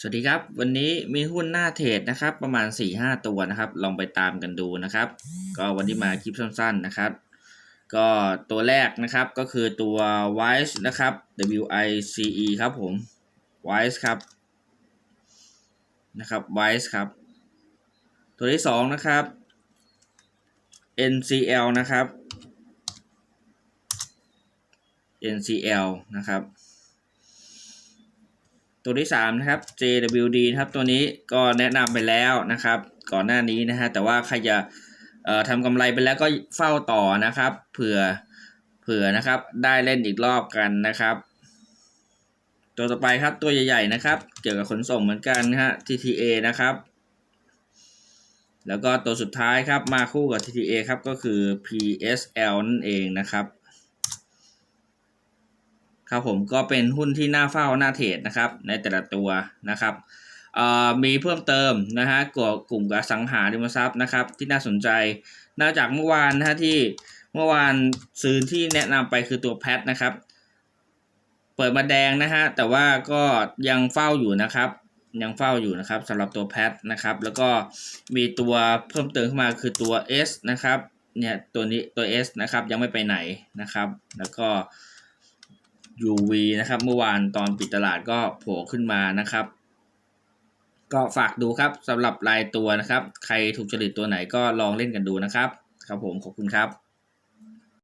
สวัสดีครับ วันนี้มีหุ้นหน้าเทรดนะครับ ประมาณ 4-5 ตัวนะครับ ลองไปตามกันดูนะครับ ก็วันนี้มาคลิปสั้น ๆนะครับ ก็ตัวแรกนะครับก็คือตัว Wise นะครับ W I C E ครับผม Wise ครับนะครับ Wise ครับ ตัวที่สองนะครับ NCL นะครับ NCL นะครับ ตัวที่3นะครับ JWD นะครับตัวนี้ก็แนะนำไปแล้วนะครับ ก่อนหน้านี้นะฮะแต่ว่าใครจะทำกำไรไปแล้วก็เฝ้าต่อนะครับ เผื่อเผื่อนะครับได้เล่นอีกรอบกันนะครับ ตัวต่อไปครับตัวใหญ่ๆนะครับ เกี่ยวกับขนส่งเหมือนกันนะฮะ TTA นะครับ แล้วก็ตัวสุดท้ายครับมาคู่กับ TTA ครับก็คือ PSL นั่นเองนะครับ ครับผมก็เป็นหุ้นที่น่าเฝ้าน่าเทรดนะครับ ในแต่ละตัวนะครับเอ่อมีเพิ่มเติมนะฮะกลุ่มกลุ่มอสังหาริมทรัพย์นะครับ ที่น่าสนใจนอกจากเมื่อวานนะฮะที่เมื่อวานซื้อที่แนะนำไปคือตัวแพทนะครับ เปิดมาแดงนะฮะแต่ว่าก็ยังเฝ้าอยู่นะครับ ยังเฝ้าอยู่นะครับสำหรับตัวแพทนะครับ แล้วก็มีตัวเพิ่มเติมขึ้นมาคือตัว S นะครับเนี่ยตัวนี้ตัว S นะครับยังไม่ไปไหนนะครับ แล้วก็ UV นะครับ เมื่อวานตอนปิดตลาดก็โผล่ขึ้นมานะครับ ก็ฝากดูครับสำหรับรายตัวนะครับ ใครถูกจริตตัวไหนก็ลองเล่นกันดูนะครับ ครับผมขอบคุณครับ